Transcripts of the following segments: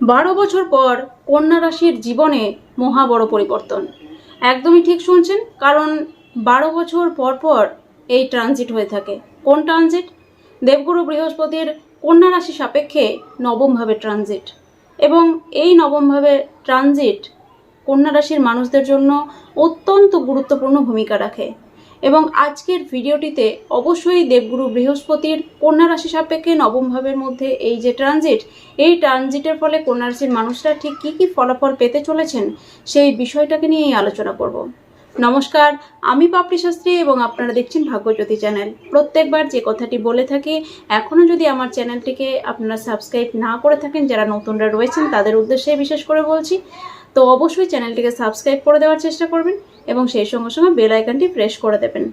বারো বছর পর কন্যা রাশির জীবনে মহা বড় পরিবর্তন। একদমই ঠিক শুনছেন, কারণ বারো বছর পর পর এই ট্রানজিট হয়ে থাকে। কোন ট্রানজিট দেবগুরু বৃহস্পতির কন্যা রাশি সাপেক্ষে নবমভাবে ট্রানজিট এবং এই নবমভাবে ট্রানজিট কন্যা রাশির মানুষদের জন্য অত্যন্ত গুরুত্বপূর্ণ ভূমিকা রাখে। এবং আজকের ভিডিওটিতে অবশ্যই দেবগুরু বৃহস্পতির কন্যা রাশি সাপেক্ষে নবম ভাবের মধ্যে এই যে ট্রানজিট এই ট্রানজিটের ফলে কন্যা রাশির মানুষরা ঠিক কী কী ফলাফল পেতে চলেছেন সেই বিষয়টাকে নিয়েই আলোচনা করব। নমস্কার, আমি পাপড়ি শাস্ত্রী এবং আপনারা দেখছেন ভাগ্যজ্যোতি চ্যানেল। প্রত্যেকবার যে কথাটি বলে থাকি এখনও যদি আমার চ্যানেলটিকে আপনারা সাবস্ক্রাইব না করে থাকেন, যারা নতুনরা রয়েছেন, তাদের উদ্দেশ্যে বিশেষ করে বলছি তো অবশ্যই চ্যানেলটিকে সাবস্ক্রাইব করে দেওয়ার চেষ্টা করবেন এবং সেই সঙ্গে সঙ্গে বেল আইকনটি প্রেস করে দেবেন।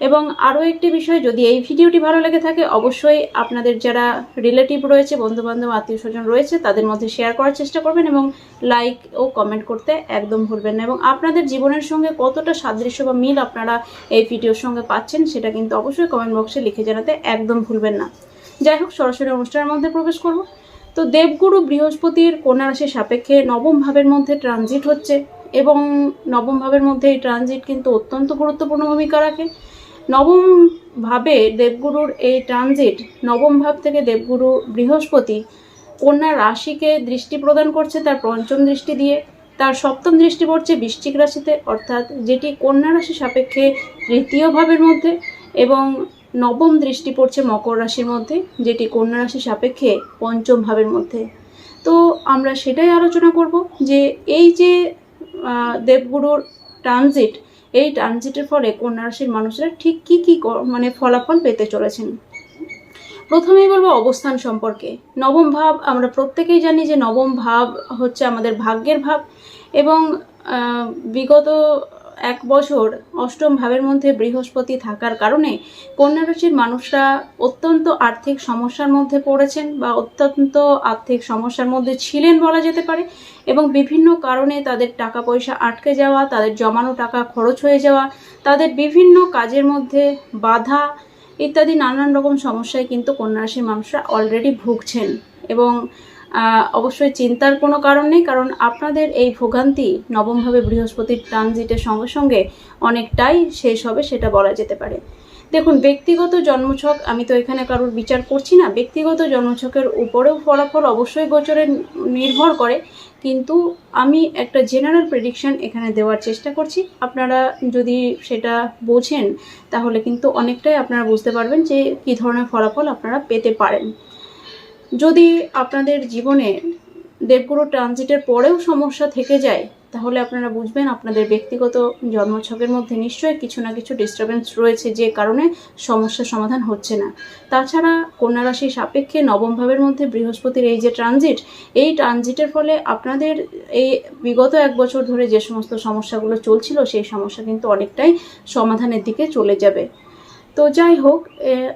এবং আরও একটি বিষয়, যদি এই ভিডিওটি ভালো লেগে থাকে, অবশ্যই আপনাদের যারা রিলেটিভ রয়েছে, বন্ধুবান্ধব আত্মীয় স্বজন রয়েছে, তাদের মধ্যে শেয়ার করার চেষ্টা করবেন এবং লাইক ও কমেন্ট করতে একদম ভুলবেন না। এবং আপনাদের জীবনের সঙ্গে কতটা সাদৃশ্য বা মিল আপনারা এই ভিডিওর সঙ্গে পাচ্ছেন, সেটা কিন্তু অবশ্যই কমেন্ট বক্সে লিখে জানাতে একদম ভুলবেন না। যাই হোক, সরাসরি অনুষ্ঠানের মধ্যে প্রবেশ করব। তো দেবগুরু বৃহস্পতির কন্যা সাপেক্ষে নবম ভাবের মধ্যে ট্রানজিট হচ্ছে এবং নবম ভাবের মধ্যে এই ট্রানজিট কিন্তু অত্যন্ত গুরুত্বপূর্ণ ভূমিকা রাখে। নবম ভাবে দেবগুরুর এই ট্রানজিট নবম ভাব থেকে দেবগুরু বৃহস্পতি কন্যা রাশিকে দৃষ্টি প্রদান করছে তার পঞ্চম দৃষ্টি দিয়ে। তার সপ্তম দৃষ্টি পড়ছে বৃশ্চিক রাশিতে, অর্থাৎ যেটি কন্যা রাশি সাপেক্ষে তৃতীয় ভাবের মধ্যে এবং নবম দৃষ্টি পড়ছে মকর রাশির মধ্যে, যেটি কন্যা রাশি সাপেক্ষে পঞ্চম ভাবের মধ্যে। তো আমরা সেটাই আলোচনা করব যে এই যে দেবগুরুর ট্রানজিট এই ট্রানজিটের ফলে কন্যা রাশির মানুষরা ঠিক কী কী মানে ফলাফল পেতে চলেছেন। প্রথমেই বলব অবস্থান সম্পর্কে। নবম ভাব, আমরা প্রত্যেকেই জানি যে নবম ভাব হচ্ছে আমাদের ভাগ্যের ভাব এবং বিগত এক বছর অষ্টম ভাবের মধ্যে বৃহস্পতি থাকার কারণে কন্যা রাশির মানুষরা অত্যন্ত আর্থিক সমস্যার মধ্যে পড়েছেন বা অত্যন্ত আর্থিক সমস্যার মধ্যে ছিলেন বলা যেতে পারে এবং বিভিন্ন কারণে তাদের টাকা পয়সা আটকে যাওয়া, তাদের জমানো টাকা খরচ হয়ে যাওয়া, তাদের বিভিন্ন কাজের মধ্যে বাধা ইত্যাদি নানান রকম সমস্যায় কিন্তু কন্যা রাশির মানুষরা অলরেডি ভুগছেন এবং অবশ্যই চিন্তার কোনো কারণ নেই, কারণ আপনাদের এই ভোগান্তি নবমভাবে বৃহস্পতির ট্রানজিটের সঙ্গে সঙ্গে অনেকটাই শেষ হবে, সেটা বলা যেতে পারে। দেখুন, ব্যক্তিগত জন্মছক, আমি তো এখানে কারোর বিচার করছি না, ব্যক্তিগত জন্মছকের উপরেও ফলাফল অবশ্যই গোচরে নির্ভর করে, কিন্তু আমি একটা জেনারেল প্রেডিকশন এখানে দেওয়ার চেষ্টা করছি। আপনারা যদি সেটা বোঝেন, তাহলে কিন্তু অনেকটাই আপনারা বুঝতে পারবেন যে কী ধরনের ফলাফল আপনারা পেতে পারেন। যদি আপনাদের জীবনে দেবগুরু ট্রানজিটের পরেও সমস্যা থেকে যায়, তাহলে আপনারা বুঝবেন আপনাদের ব্যক্তিগত জন্মছকের মধ্যে নিশ্চয়ই কিছু না কিছু ডিস্টারবেন্স রয়েছে যে কারণে সমস্যার সমাধান হচ্ছে না। তাছাড়া কন্যা রাশির সাপেক্ষে নবম ভাবের মধ্যে বৃহস্পতির এই যে ট্রানজিট, এই ট্রানজিটের ফলে আপনাদের এই বিগত এক বছর ধরে যে সমস্ত সমস্যাগুলো চলছিল, সেই সমস্যা কিন্তু অনেকটাই সমাধানের দিকে চলে যাবে। তো যাই হোক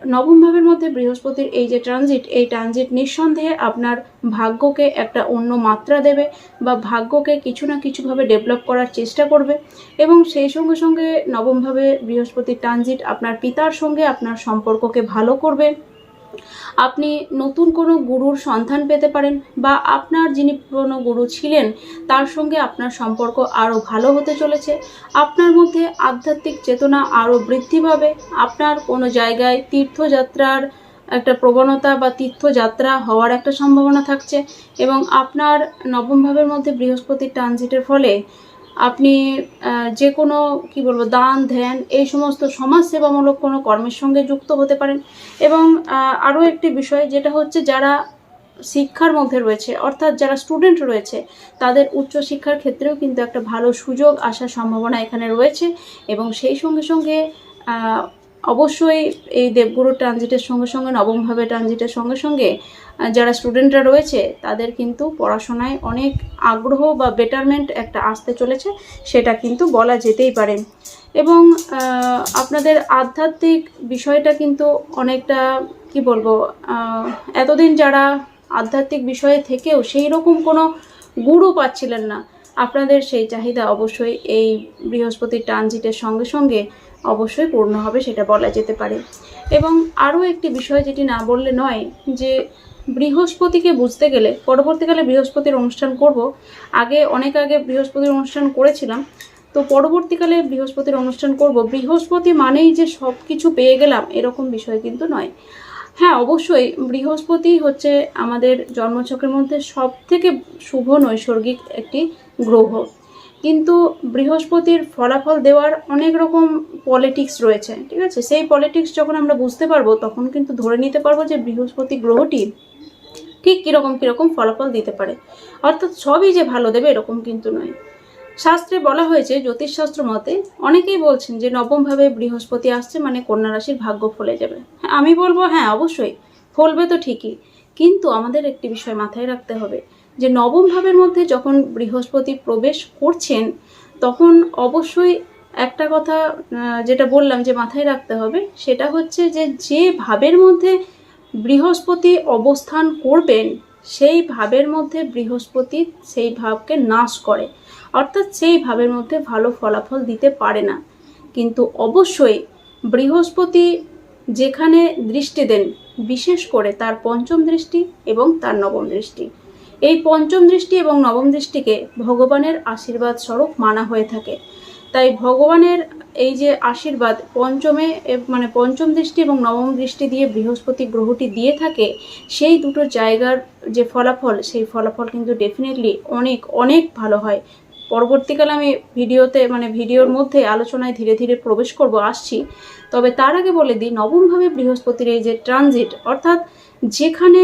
নবম ভাবের মধ্যে বৃহস্পতির এই যে ট্রানজিট এই ট্রানজিট নিঃসন্দেহে আপনার ভাগ্যকে একটা অন্য মাত্রা দেবে বা ভাগ্যকে কিছু না কিছুভাবে ডেভেলপ করার চেষ্টা করবে এবং সেই সঙ্গে সঙ্গে নবমভাবে বৃহস্পতির ট্রানজিট আপনার পিতার সঙ্গে আপনার সম্পর্ককে ভালো করবে। আপনি নতুন কোনো গুরুর সন্ধান পেতে পারেন বা আপনার যিনি পুরনো গুরু ছিলেন, তার সঙ্গে আপনার সম্পর্ক আরও ভালো হতে চলেছে। আপনার মধ্যে আধ্যাত্মিক চেতনা আরও বৃদ্ধি পাবে। আপনার কোনো জায়গায় তীর্থযাত্রার একটা প্রবণতা বা তীর্থযাত্রা হওয়ার একটা সম্ভাবনা থাকছে এবং আপনার নবম ভাবের মধ্যে বৃহস্পতির ট্রানজিটের ফলে আপনি যে কোনো, কি বলব, দান, ধ্যান, এই সমস্ত সমাজসেবামূলক কোনো কর্মের সঙ্গে যুক্ত হতে পারেন। এবং আরও একটি বিষয় যেটা হচ্ছে যারা শিক্ষার মধ্যে রয়েছে, অর্থাৎ যারা স্টুডেন্ট রয়েছে, তাদের উচ্চ শিক্ষার ক্ষেত্রেও কিন্তু একটা ভালো সুযোগ আসার সম্ভাবনা এখানে রয়েছে। এবং সেই সঙ্গে সঙ্গে অবশ্যই এই দেবগুরু ট্রানজিটের সঙ্গে সঙ্গে নবমভাবে ট্রানজিটের সঙ্গে সঙ্গে যারা স্টুডেন্টরা রয়েছে, তাদের কিন্তু পড়াশোনায় অনেক আগ্রহ বা বেটারমেন্ট একটা আসতে চলেছে, সেটা কিন্তু বলা যেতেই পারে। এবং আপনাদের আধ্যাত্মিক বিষয়টা কিন্তু অনেকটা, কি বলব এতদিন যারা আধ্যাত্মিক বিষয়ে থেকেও সেই রকম কোনো গুরু পাচ্ছিলেন না, আপনাদের সেই চাহিদা অবশ্যই এই বৃহস্পতির ট্রানজিটের সঙ্গে সঙ্গে অবশ্যই পূর্ণ হবে, সেটা বলা যেতে পারে। এবং আরও একটি বিষয় যেটি না বললে নয়, যে বৃহস্পতিকে বুঝতে গেলে, পরবর্তীকালে বৃহস্পতির অনুষ্ঠান করব। আগে, অনেক আগে বৃহস্পতির অনুষ্ঠান করেছিলাম। তো পরবর্তীকালে বৃহস্পতির অনুষ্ঠান করব। বৃহস্পতি মানেই যে সব কিছু পেয়ে গেলাম, এরকম বিষয় কিন্তু নয়। হ্যাঁ অবশ্যই বৃহস্পতি হচ্ছে আমাদের জন্মছকের মধ্যে সব থেকে শুভ নৈসর্গিক একটি গ্রহ। কিন্তু বৃহস্পতির ফলাফল দেওয়ার অনেক রকম পলিটিক্স রয়েছে ঠিক আছে? সেই পলিটিক্স যখন আমরা বুঝতে পারব তখন কিন্তু ধরে নিতে পারব যে বৃহস্পতি গ্রহটি ঠিক কীরকম কীরকম ফলাফল দিতে পারে। অর্থাৎ সবই যে ভালো দেবে এরকম কিন্তু নয়। শাস্ত্রে বলা হয়েছে জ্যোতিষশাস্ত্র মতে অনেকেই বলছেন যে নবমভাবে বৃহস্পতি আসছে মানে কন্যা রাশির ভাগ্য ফলে যাবে। হ্যাঁ, আমি বলব হ্যাঁ অবশ্যই। ফলবে তো ঠিকই। কিন্তু আমাদের একটি বিষয় মাথায় রাখতে হবে যে নবম ভাবের মধ্যে যখন বৃহস্পতি প্রবেশ করছেন, তখন অবশ্যই একটা কথা যেটা বললাম যে মাথায় রাখতে হবে, সেটা হচ্ছে যে যে ভাবের মধ্যে বৃহস্পতি অবস্থান করবেন, সেই ভাবের মধ্যে বৃহস্পতি সেই ভাবকে নাশ করে। অর্থাৎ সেই ভাবের মধ্যে ভালো ফলাফল দিতে পারে না। কিন্তু অবশ্যই বৃহস্পতি যেখানে দৃষ্টি দেন, বিশেষ করে তার পঞ্চম দৃষ্টি এবং তার নবম দৃষ্টি। এই পঞ্চম দৃষ্টি এবং নবম দৃষ্টিকে ভগবানের আশীর্বাদ স্বরূপ মানা হয়ে থাকে। তাই ভগবানের এই যে আশীর্বাদ পঞ্চমে মানে পঞ্চম দৃষ্টি এবং নবম দৃষ্টি দিয়ে বৃহস্পতি গ্রহটি দিয়ে থাকে, সেই দুটো জায়গার যে ফলাফল, সেই ফলাফল কিন্তু ডেফিনেটলি অনেক অনেক ভালো হয়। পরবর্তীকালে আমি ভিডিওতে মানে ভিডিওর মধ্যে আলোচনায় ধীরে ধীরে প্রবেশ করব, আসছি। তবে তার আগে বলে দিই, নবমভাবে বৃহস্পতির এই যে ট্রানজিট অর্থাৎ যেখানে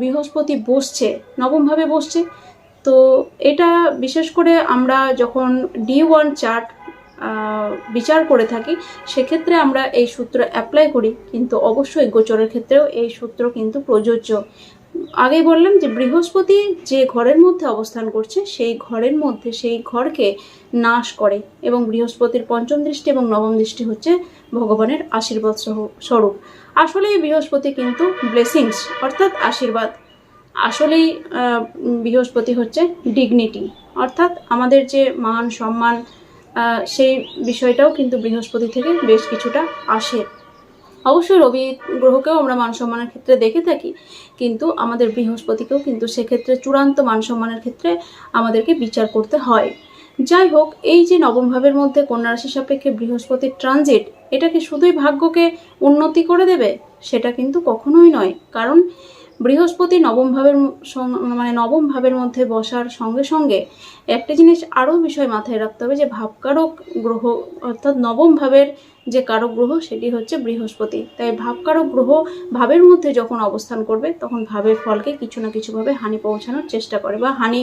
বৃহস্পতি বসছে, নবমভাবে বসছে, তো এটা বিশেষ করে আমরা যখন ডি ওয়ান চার্ট বিচার করে থাকি, সেক্ষেত্রে আমরা এই সূত্র অ্যাপ্লাই করি, কিন্তু অবশ্যই গোচরের ক্ষেত্রেও এই সূত্র কিন্তু প্রযোজ্য। আগেই বললাম যে বৃহস্পতি যে ঘরের মধ্যে অবস্থান করছে, সেই ঘরের মধ্যে, সেই ঘরকে নাশ করে এবং বৃহস্পতির পঞ্চম দৃষ্টি এবং নবম দৃষ্টি হচ্ছে ভগবানের আশীর্বাদ স্বরূপ। আসলে বৃহস্পতি কিন্তু ব্লেসিংস অর্থাৎ আশীর্বাদ। আসলেই বৃহস্পতি হচ্ছে ডিগনিটি অর্থাৎ আমাদের যে মান সম্মান সেই বিষয়টাও কিন্তু বৃহস্পতি থেকে বেশ কিছুটা আসে। অবশ্যই রবি গ্রহকেও আমরা মান সম্মানের ক্ষেত্রে দেখে থাকি, কিন্তু আমাদের বৃহস্পতিকেও কিন্তু সেক্ষেত্রে চূড়ান্ত মান সম্মানের ক্ষেত্রে আমাদেরকে বিচার করতে হয়। যাই হোক এই যে নবম ভাবের মধ্যে কন্যা রাশি সাপেক্ষে বৃহস্পতির ট্রানজিট এটা কি শুধুই ভাগ্যকে উন্নতি করে দেবে? সেটা কিন্তু কখনোই নয়। কারণ বৃহস্পতি নবম ভাবের মানে নবম ভাবের মধ্যে বসার সঙ্গে সঙ্গে একটা জিনিস আরও বিষয় মাথায় রাখতে হবে যে ভাবকারক গ্রহ অর্থাৎ নবম ভাবের যে কারক গ্রহ সেটি হচ্ছে বৃহস্পতি। তাই ভাবকারক গ্রহ ভাবের মধ্যে যখন অবস্থান করবে তখন ভাবের ফলকে কিছু না কিছুভাবে হানি পৌঁছানোর চেষ্টা করে বা হানি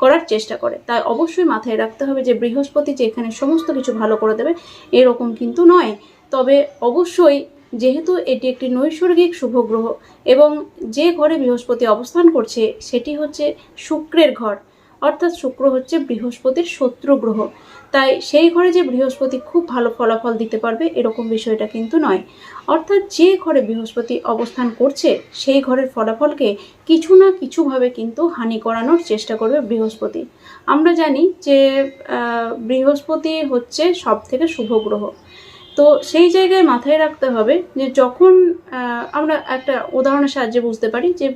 করার চেষ্টা করে। তাই অবশ্যই মাথায় রাখতে হবে যে বৃহস্পতি যে এখানে সমস্ত কিছু ভালো করে দেবে এরকম কিন্তু নয়। তবে অবশ্যই যেহেতু এটি একটি নৈসর্গিক শুভ গ্রহ এবং যে ঘরে বৃহস্পতি অবস্থান করছে, সেটি হচ্ছে শুক্রের ঘর। অর্থাৎ শুক্র হচ্ছে বৃহস্পতির শত্রু গ্রহ। তাই সেই ঘরে যে বৃহস্পতি খুব ভালো ফলাফল দিতে পারবে, এরকম বিষয়টা কিন্তু নয়। অর্থাৎ যে ঘরে বৃহস্পতি অবস্থান করছে, সেই ঘরের ফলাফলকে কিছু না কিছুভাবে কিন্তু হানি করানোর চেষ্টা করবে বৃহস্পতি। আমরা জানি যে বৃহস্পতি হচ্ছে সব থেকে শুভ গ্রহ। তো সেই জায়গায় মাথায় রাখতে হবে যে যখন আমরা একটা উদাহরণের সাহায্যে বুঝতে পারি যে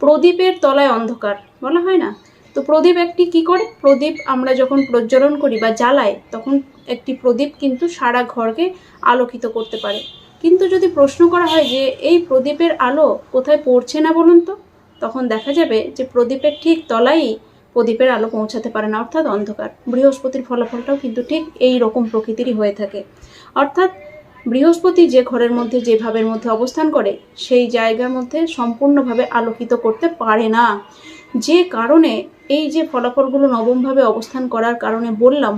প্রদীপের তলায় অন্ধকার, বলা হয় না? তো প্রদীপ একটি কি করে? প্রদীপ আমরা যখন প্রজ্বলন করি বা জ্বালাই তখন একটি প্রদীপ কিন্তু সারা ঘরকে আলোকিত করতে পারে। কিন্তু যদি প্রশ্ন করা হয় যে এই প্রদীপের আলো কোথায় পড়ছে না বলুন তো? তখন দেখা যাবে যে প্রদীপের ঠিক তলাই প্রদীপের আলো পৌঁছাতে পারে না, অর্থাৎ অন্ধকার। বৃহস্পতির ফলাফলটাও কিন্তু ঠিক এই রকম প্রকৃতিরই হয়ে থাকে। অর্থাৎ বৃহস্পতি যে ঘরের মধ্যে, যে ভাবের মধ্যে অবস্থান করে, সেই জায়গার মধ্যে সম্পূর্ণভাবে আলোকিত করতে পারে না। যে কারণে এই যে ফলাফলগুলো নবমভাবে অবস্থান করার কারণে বললাম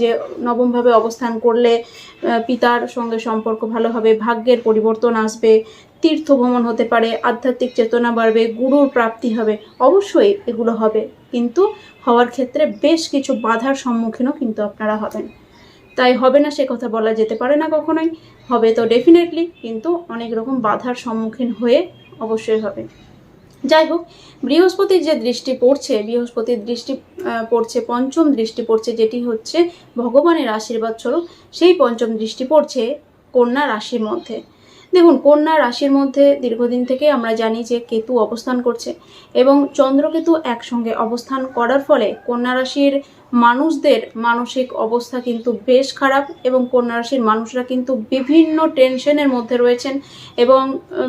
যে নবমভাবে অবস্থান করলে পিতার সঙ্গে সম্পর্ক ভালো হবে, ভাগ্যের পরিবর্তন আসবে তীর্থ ভ্রমণ হতে পারে, আধ্যাত্মিক চেতনা বাড়বে, গুরুর প্রাপ্তি হবে, অবশ্যই এগুলো হবে। কিন্তু হওয়ার ক্ষেত্রে বেশ কিছু বাধার সম্মুখীনও কিন্তু আপনারা হবেন। তাই হবে না সে কথা বলা যেতে পারে না কখনোই, হবে তো ডেফিনেটলি কিন্তু অনেক রকম বাধার সম্মুখীন হয়ে অবশ্যই হবে। যাই হোক, বৃহস্পতির যে দৃষ্টি পড়ছে, বৃহস্পতির দৃষ্টি পড়ছে, পঞ্চম দৃষ্টি পড়ছে, যেটি হচ্ছে ভগবানের আশীর্বাদ স্বরূপ, সেই পঞ্চম দৃষ্টি পড়ছে কন্যা রাশির মধ্যে। দেখুন, কন্যা রাশির মধ্যে দীর্ঘদিন থেকে আমরা জানি যে কেতু অবস্থান করছে এবং চন্দ্রকেতু একসঙ্গে অবস্থান করার ফলে কন্যা রাশির মানুষদের মানসিক অবস্থা কিন্তু বেশ খারাপ এবং কন্যা রাশির মানুষরা কিন্তু বিভিন্ন টেনশনের মধ্যে রয়েছেন এবং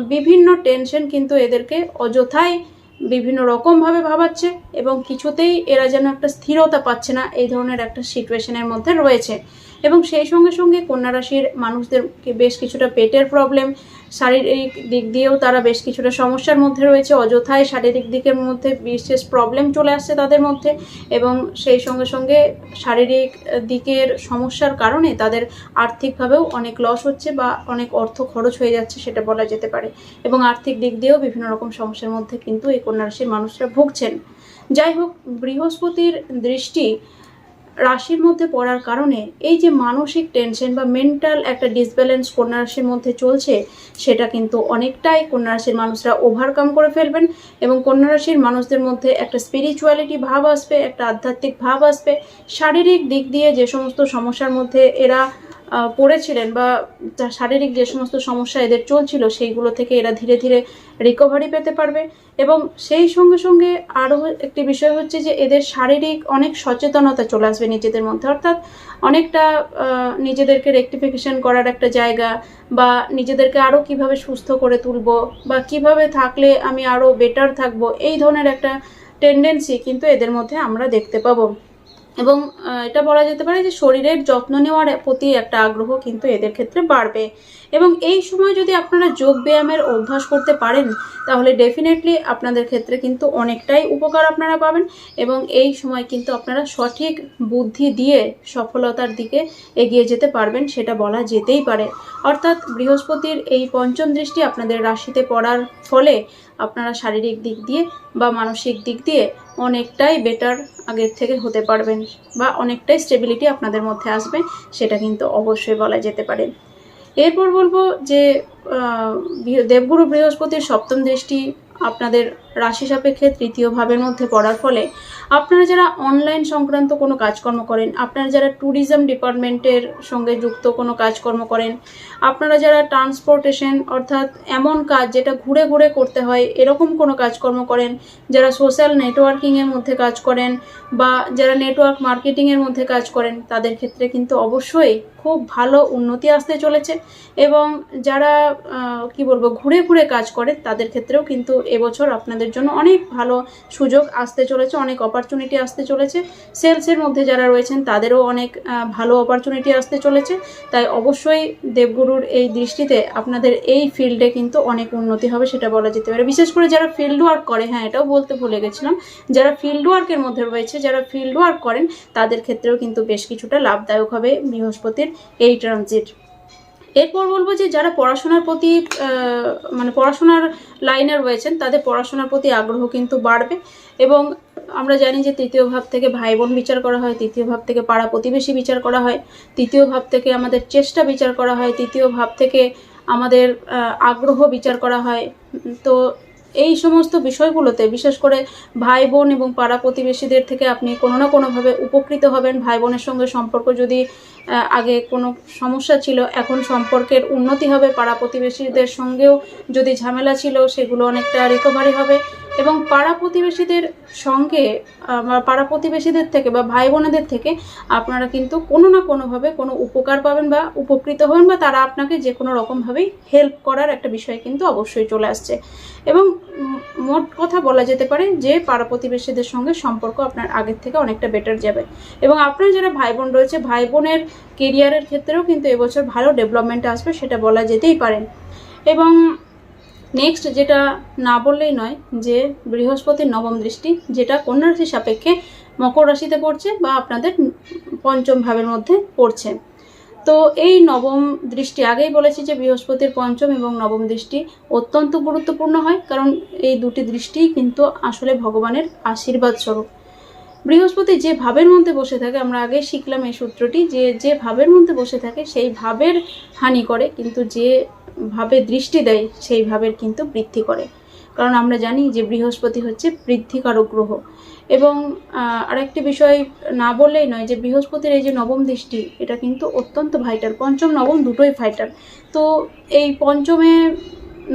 বিভিন্ন টেনশন কিন্তু এদেরকে অযথাই বিভিন্ন রকমভাবে ভাবাচ্ছে এবং কিছুতেই এরা যেন একটা স্থিরতা পাচ্ছে না, এই ধরনের একটা সিচুয়েশনের মধ্যে রয়েছে। এবং সেই সঙ্গে সঙ্গে কন্যা রাশির মানুষদেরকে বেশ কিছুটা পেটের প্রবলেম শারীরিক দিক দিয়েও তারা বেশ কিছুটা সমস্যার মধ্যে রয়েছে। অযথায় শারীরিক দিকের মধ্যে বিশেষ প্রবলেম চলে আসছে তাদের মধ্যে এবং সেই সঙ্গে সঙ্গে শারীরিক দিকের সমস্যার কারণে তাদের আর্থিকভাবেও অনেক লস হচ্ছে বা অনেক অর্থ খরচ হয়ে যাচ্ছে সেটা বলা যেতে পারে এবং আর্থিক দিক দিয়েও বিভিন্ন রকম সমস্যার মধ্যে কিন্তু এই কন্যা রাশির মানুষরা ভুগছেন। যাই হোক, বৃহস্পতির দৃষ্টি রাশির মধ্যে পড়ার কারণে এই যে মানসিক টেনশন বা মেন্টাল একটা ডিসব্যালেন্স কন্যা রাশির মধ্যে চলছে, সেটা কিন্তু অনেকটাই কন্যা রাশির মানুষরা ওভারকাম করে ফেলবেন এবং কন্যা রাশির মানুষদের মধ্যে একটা স্পিরিচুয়ালিটি ভাব আসবে, একটা আধ্যাত্মিক ভাব আসবে। শারীরিক দিক দিয়ে যে সমস্ত সমস্যার মধ্যে এরা পড়েছিলেন বা শারীরিক যে সমস্ত সমস্যা এদের চলছিল, সেইগুলো থেকে এরা ধীরে ধীরে রিকভারি পেতে পারবে। এবং সেই সঙ্গে সঙ্গে আরও একটি বিষয় হচ্ছে যে, এদের শারীরিক অনেক সচেতনতা চলে আসবে নিজেদের মধ্যে। অর্থাৎ অনেকটা নিজেদেরকে রেকটিফিকেশন করার একটা জায়গা বা নিজেদেরকে আরও কীভাবে সুস্থ করে তুলব বা কীভাবে থাকলে আমি আরও বেটার থাকব, এই ধরনের একটা টেন্ডেন্সি কিন্তু এদের মধ্যে আমরা দেখতে পাবো। এবং এটা বলা যেতে পারে যে শরীরের যত্ন নেওয়ার প্রতি একটা আগ্রহ কিন্তু এদের ক্ষেত্রে বাড়বে। এবং এই সময় যদি আপনারা যোগ ব্যায়ামের অভ্যাস করতে পারেন, তাহলে ডেফিনেটলি আপনাদের ক্ষেত্রে কিন্তু অনেকটাই উপকার আপনারা পাবেন এবং এই সময় কিন্তু আপনারা সঠিক বুদ্ধি দিয়ে সফলতার দিকে এগিয়ে যেতে পারবেন, সেটা বলা যেতেই পারে। অর্থাৎ বৃহস্পতির এই পঞ্চম দৃষ্টি আপনাদের রাশিতে পড়ার ফলে আপনারা শারীরিক দিক দিয়ে বা মানসিক দিক দিয়ে অনেকটাই বেটার আগের থেকে হতে পারবেন বা অনেকটাই স্টেবিলিটি আপনাদের মধ্যে আসবে, সেটা কিন্তু অবশ্যই বলা যেতে পারে। এরপর বলব যে দেবগুরু বৃহস্পতির সপ্তম দৃষ্টি আপনাদের রাশি সাপেক্ষে তৃতীয় ভাবের মধ্যে পড়ার ফলে আপনারা যারা অনলাইন সংক্রান্ত কোনো কাজকর্ম করেন, আপনারা যারা ট্যুরিজম ডিপার্টমেন্টের সঙ্গে যুক্ত কোনো কাজকর্ম করেন, আপনারা যারা ট্রান্সপোর্টেশন অর্থাৎ এমন কাজ যেটা ঘুরে ঘুরে করতে হয়, এরকম কোনো কাজকর্ম করেন, যারা সোশ্যাল নেটওয়ার্কিংয়ের মধ্যে কাজ করেন বা যারা নেটওয়ার্ক মার্কেটিংয়ের মধ্যে কাজ করেন, তাদের ক্ষেত্রে কিন্তু অবশ্যই খুব ভালো উন্নতি আসতে চলেছে এবং যারা কি বলব, ঘুরে ঘুরে কাজ করে, তাদের ক্ষেত্রেও কিন্তু এবছর আপনাদের জন্য অনেক ভালো সুযোগ আসতে চলেছে, অনেক অপরচুনিটি আসতে চলেছে। সেলসের মধ্যে যারা রয়েছেন, তাদেরও অনেক ভালো অপরচুনিটি আসতে চলেছে। তাই অবশ্যই দেবগুরুর এই দৃষ্টিতে আপনাদের এই ফিল্ডে কিন্তু অনেক উন্নতি হবে সেটা বলা যেতে পারে। বিশেষ করে যারা ফিল্ড ওয়ার্ক করে হ্যাঁ এটাও বলতে ভুলে গেছিলাম, যারা ফিল্ড ওয়ার্কের মধ্যে রয়েছে, যারা ফিল্ড ওয়ার্ক করেন, তাদের ক্ষেত্রেও কিন্তু বেশ কিছুটা লাভদায়ক হবে বৃহস্পতির এই ট্রানজিট এরপর বলব যে যারা পড়াশোনার প্রতি মানে পড়াশোনার লাইনে রয়েছেন, তাদের পড়াশোনার প্রতি আগ্রহ কিন্তু বাড়বে। এবং আমরা জানি যে তৃতীয় ভাব থেকে ভাই বোন বিচার করা হয়, তৃতীয় ভাব থেকে পাড়া প্রতিবেশী বিচার করা হয়, তৃতীয় ভাব থেকে আমাদের চেষ্টা বিচার করা হয়, তৃতীয় ভাব থেকে আমাদের আগ্রহ বিচার করা হয়। তো এই সমস্ত বিষয়গুলোতে, বিশেষ করে ভাই বোন এবং পাড়া প্রতিবেশীদের থেকে আপনি কোনো না কোনোভাবে উপকৃত হবেন। ভাই বোনের সঙ্গে সম্পর্ক যদি আগে কোনো সমস্যা ছিল, এখন সম্পর্কের উন্নতি হবে, পাড়া প্রতিবেশীদের সঙ্গেও যদি ঝামেলা ছিল, সেগুলো অনেকটা রিকভারি হবে। এবং পাড়া প্রতিবেশীদের সঙ্গে পাড়া প্রতিবেশীদের থেকে বা ভাই বোনেদের থেকে আপনারা কিন্তু কোনো না কোনোভাবে কোনো উপকার পাবেন বা উপকৃত হবেন বা তারা আপনাকে যে কোনো রকমভাবেই হেল্প করার একটা বিষয় কিন্তু অবশ্যই চলে আসছে। এবং মোট কথা বলা যেতে পারে যে পাড়া প্রতিবেশীদের সঙ্গে সম্পর্ক আপনার আগের থেকে অনেকটা বেটার যাবে। এবং আপনার যারা ভাই বোন রয়েছে, ভাই বোনের কেরিয়ারের ক্ষেত্রেও কিন্তু এবছর ভালো ডেভেলপমেন্ট আসবে সেটা বলা যেতেই পারেন এবং নেক্সট যেটা না বললেই নয়, যে বৃহস্পতির নবম দৃষ্টি, যেটা কন্যা রাশির সাপেক্ষে মকর রাশিতে পড়ছে বা আপনাদের পঞ্চম ভাবের মধ্যে পড়ছে। তো এই নবম দৃষ্টি আগেই বলেছি যে বৃহস্পতির পঞ্চম এবং নবম দৃষ্টি অত্যন্ত গুরুত্বপূর্ণ হয়, কারণ এই দুটি দৃষ্টিই কিন্তু আসলে ভগবানের আশীর্বাদ স্বরূপ। বৃহস্পতি যে ভাবের মধ্যে বসে থাকে, আমরা আগে শিখলাম এই সূত্রটি, যে যে ভাবের মধ্যে বসে থাকে, সেই ভাবের হানি করে, কিন্তু যে ভাবে দৃষ্টি দেয়, সেই ভাবের কিন্তু বৃদ্ধি করে। কারণ আমরা জানি যে বৃহস্পতি হচ্ছে বৃদ্ধিকারক গ্রহ। এবং আরেকটি বিষয় না বললেই নয় যে বৃহস্পতির এই যে নবম দৃষ্টি, এটা কিন্তু অত্যন্ত ভাইটাল পঞ্চম, নবম দুটোই ভাইটাল তো এই পঞ্চমে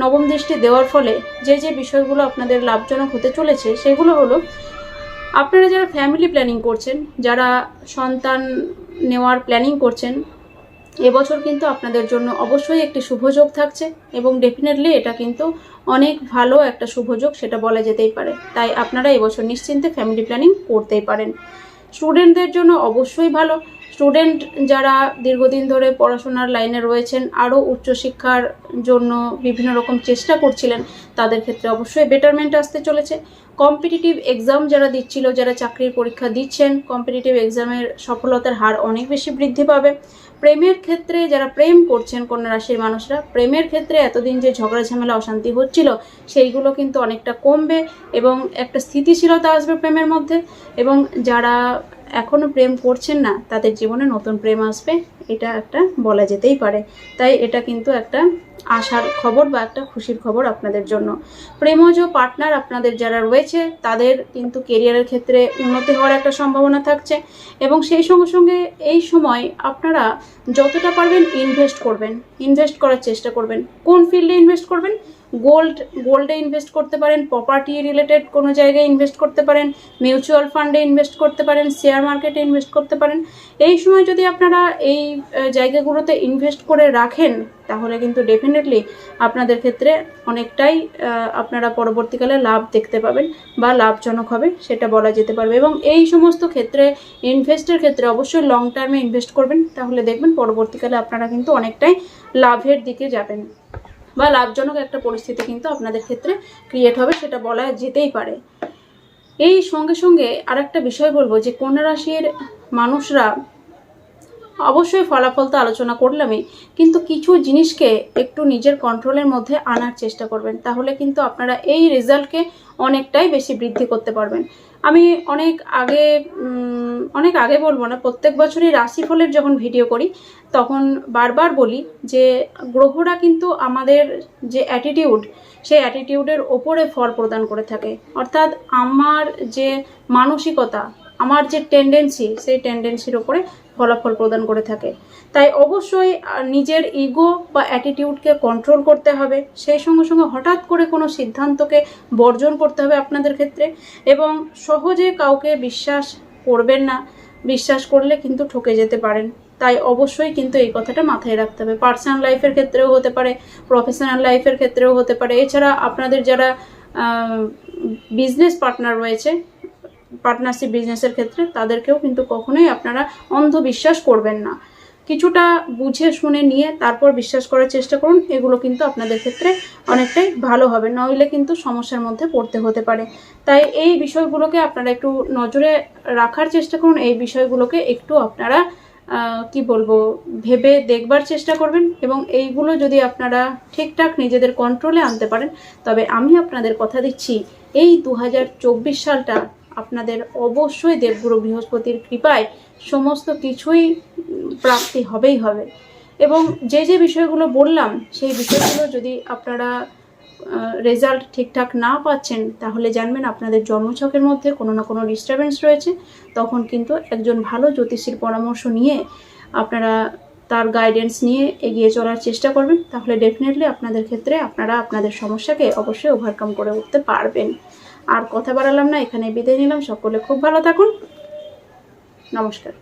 নবম দৃষ্টি দেওয়ার ফলে যে যে বিষয়গুলো আপনাদের লাভজনক হতে চলেছে, সেগুলো হলো, আপনারা যারা ফ্যামিলি প্ল্যানিং করছেন, যারা সন্তান নেওয়ার প্ল্যানিং করছেন এবছর কিন্তু আপনাদের জন্য অবশ্যই একটি শুভযোগ থাকছে এবং ডেফিনেটলি এটা কিন্তু অনেক ভালো একটা শুভযোগ সেটা বলা যেতেই পারে। তাই আপনারা এবছর নিশ্চিন্তে ফ্যামিলি প্ল্যানিং করতেই পারেন। স্টুডেন্টদের জন্য অবশ্যই ভালো। স্টুডেন্ট যারা দীর্ঘদিন ধরে পড়াশোনার লাইনে রয়েছেন, আরও উচ্চশিক্ষার জন্য বিভিন্ন রকম চেষ্টা করছিলেন, তাদের ক্ষেত্রে অবশ্যই বেটারমেন্ট আসতে চলেছে। কম্পিটিটিভ এক্সাম যারা দিচ্ছিল, যারা চাকরির পরীক্ষা দিচ্ছেন কম্পিটিটিভ এক্সামের সফলতার হার অনেক বেশি বৃদ্ধি পাবে। প্রেমের ক্ষেত্রে যারা প্রেম করছেন কন্যা রাশির মানুষরা, প্রেমের ক্ষেত্রে এতদিন যে ঝগড়া, ঝামেলা, অশান্তি হচ্ছিল, সেইগুলো কিন্তু অনেকটা কমবে এবং একটা স্থিতিশীলতা আসবে প্রেমের মধ্যে এবং যারা এখনও প্রেম করছেন না, তাদের জীবনে নতুন প্রেম আসবে, এটা একটা বলা যেতেই পারে। তাই এটা কিন্তু একটা আশার খবর বা একটা খুশির খবর আপনাদের জন্য। প্রেমজ পার্টনার আপনাদের যারা রয়েছে, তাদের কিন্তু কেরিয়ারের ক্ষেত্রে উন্নতি হওয়ার একটা সম্ভাবনা থাকছে এবং সেই সঙ্গে সঙ্গে এই সময় আপনারা যতটা পারবেন ইনভেস্ট করবেন ইনভেস্ট করার চেষ্টা করবেন। কোন ফিল্ডে ইনভেস্ট করবেন? গোল্ড, গোল্ডে ইনভেস্ট করতে পারেন প্রপার্টি রিলেটেড কোনো জায়গায় ইনভেস্ট করতে পারেন মিউচুয়াল ফান্ডে ইনভেস্ট করতে পারেন শেয়ার মার্কেটে ইনভেস্ট করতে পারেন। এই সময় যদি আপনারা এই জায়গাগুলোতে ইনভেস্ট করে রাখেন, তাহলে কিন্তু ডেফিনেটলি আপনাদের ক্ষেত্রে অনেকটাই আপনারা পরবর্তীকালে লাভ দেখতে পাবেন বা লাভজনক হবে, সেটা বলা যেতে পারবে। এবং এই সমস্ত ক্ষেত্রে ইনভেস্টের ক্ষেত্রে অবশ্যই লং টার্মে ইনভেস্ট করবেন, তাহলে দেখবেন পরবর্তীকালে আপনারা কিন্তু অনেকটাই লাভের দিকে যাবেন। বা লাভজনক একটা পরিস্থিতি কিন্তু আপনাদের ক্ষেত্রে ক্রিয়েট হবে, সেটা বলা যেতেই পারে। এই সঙ্গে সঙ্গে আরেকটা বিষয় বলব যে কন্যা রাশির মানুষরা অবশ্যই ফলাফল তো আলোচনা করলামই, কিন্তু কিছু জিনিসকে একটু নিজের কন্ট্রোলের মধ্যে আনার চেষ্টা করবেন, তাহলে কিন্তু আপনারা এই রেজাল্টকে অনেকটাই বেশি বৃদ্ধি করতে পারবেন। আমি অনেক আগে অনেক আগে বলব না, প্রত্যেক বছরই রাশিফলের যখন ভিডিও করি, তখন বারবার বলি যে গ্রহরা কিন্তু আমাদের যে অ্যাটিটিউড সেই অ্যাটিটিউডের ওপরে ফল প্রদান করে থাকে। অর্থাৎ আমার যে মানসিকতা, আমার যে টেন্ডেন্সি সেই টেন্ডেন্সির ওপরে ফলাফল প্রদান করে থাকে। তাই অবশ্যই নিজের ইগো বা অ্যাটিটিউডকে কন্ট্রোল করতে হবে। সেই সঙ্গে সঙ্গে হঠাৎ করে কোনো সিদ্ধান্তকে বর্জন করতে হবে আপনাদের ক্ষেত্রে। এবং সহজে কাউকে বিশ্বাস করবেন না। বিশ্বাস করলে কিন্তু ঠকে যেতে পারেন। তাই অবশ্যই কিন্তু এই কথাটা মাথায় রাখতে হবে। পার্সোনাল লাইফের ক্ষেত্রেও হতে পারে প্রফেশনাল লাইফের ক্ষেত্রেও হতে পারে। এছাড়া আপনাদের যারা বিজনেস পার্টনার রয়েছে পার্টনারশিপ বিজনেসের ক্ষেত্রে তাদেরকেও কিন্তু কখনোই আপনারা অন্ধবিশ্বাস করবেন না। কিছুটা বুঝে শুনে নিয়ে তারপর বিশ্বাস করার চেষ্টা করুন, এগুলো কিন্তু আপনাদের ক্ষেত্রে অনেকটাই ভালো হবে। নইলে কিন্তু সমস্যার মধ্যে পড়তে হতে পারে। তাই এই বিষয়গুলোকে আপনারা একটু নজরে রাখার চেষ্টা করুন, এই বিষয়গুলোকে একটু আপনারা কি বলব, ভেবে দেখবার চেষ্টা করবেন এবং এইগুলো যদি আপনারা ঠিকঠাক নিজেদের কন্ট্রোলে আনতে পারেন, তবে আমি আপনাদের কথা দিচ্ছি, এই দু হাজার চব্বিশ সালটা আপনাদের অবশ্যই দেবগুরু বৃহস্পতির কৃপায় সমস্ত কিছুই প্রাপ্তি হবেই হবে। এবং যে যে বিষয়গুলো বললাম, সেই বিষয়গুলো যদি আপনারা রেজাল্ট ঠিকঠাক না পাচ্ছেন, তাহলে জানবেন আপনাদের জন্মছকের মধ্যে কোনো না কোনো ডিস্টারবেন্স রয়েছে। তখন কিন্তু একজন ভালো জ্যোতিষীর পরামর্শ নিয়ে আপনারা তার গাইডেন্স নিয়ে এগিয়ে চলার চেষ্টা করবেন। তাহলে ডেফিনেটলি আপনাদের ক্ষেত্রে আপনারা আপনাদের সমস্যাকে অবশ্যই ওভারকাম করে উঠতে পারবেন। আর কথা বাড়ালাম না এখানে বিদায় নিলাম। সকলে খুব ভালো থাকুন। নমস্কার।